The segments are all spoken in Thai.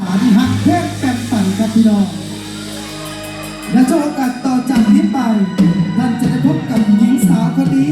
สามหักเพชรแปมปั่นครับพี่น้อง และช่วงโอกาสต่อจากนี้ไปท่านจะได้พบกับหญิงสาวคนนี้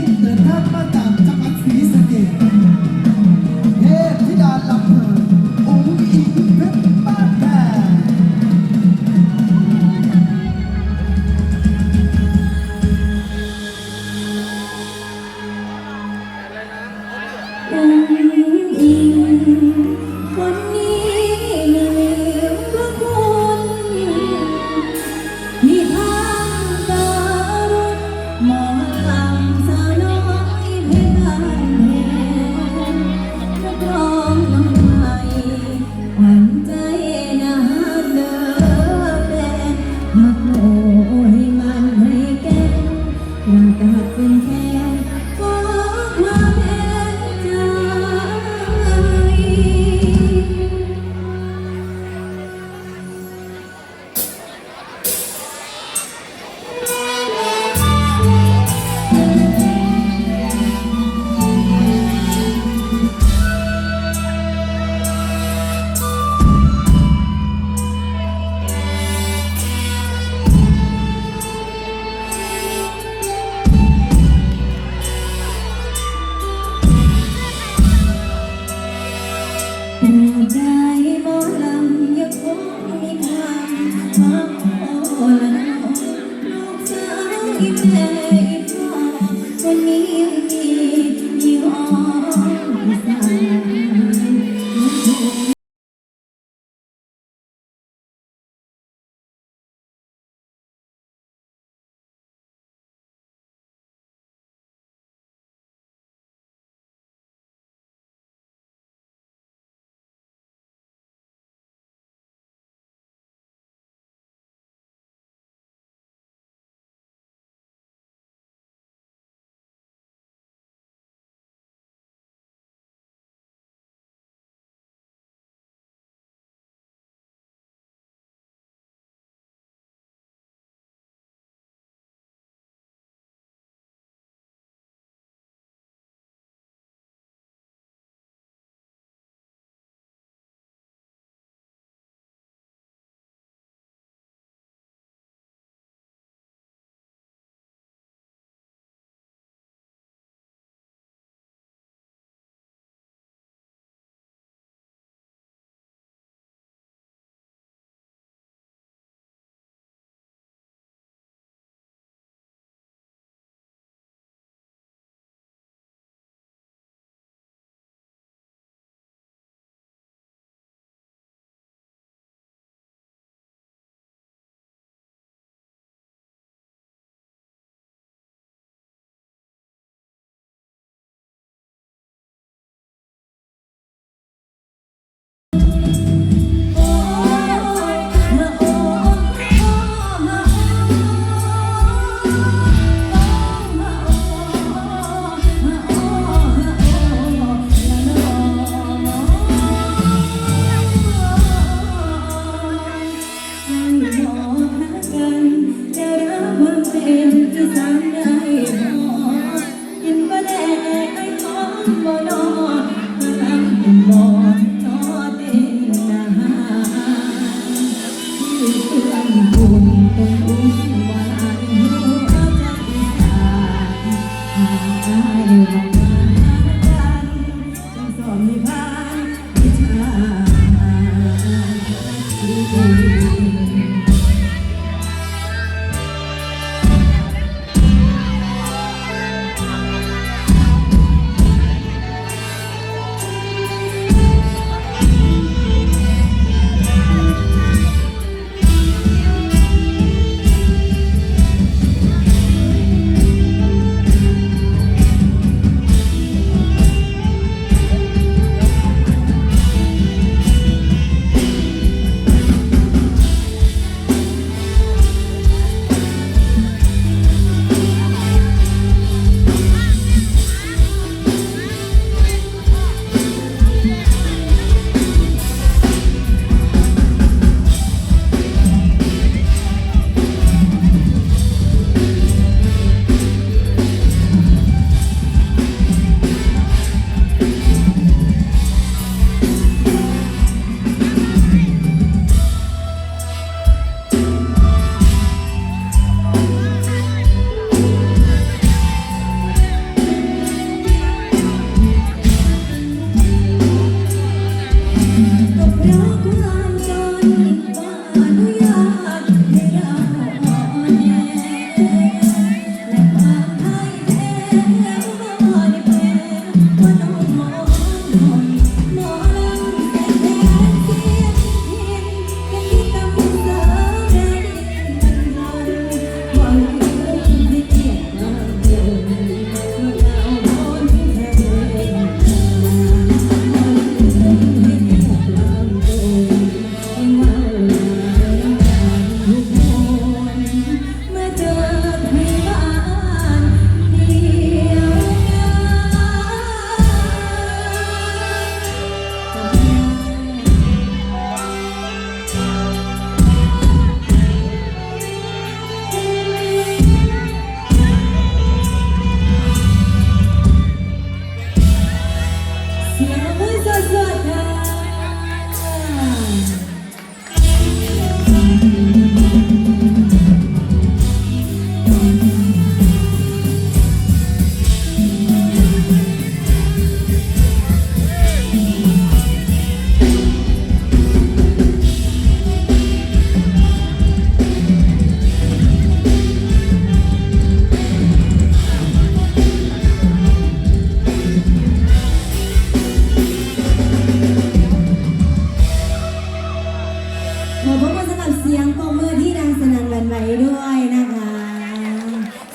you.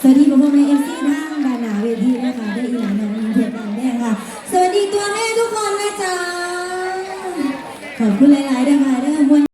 วัสดีพ่อพ่อแม่เอฟซีทางดานหนาเวทีนะคะได้อีหลานน้องอิงเพชรบงแดงค่ะ สวัสดีตัวแม่ทุกคนนะจ๊ะ ขอบคุณหลายๆด้วยค่ะเด้อมวล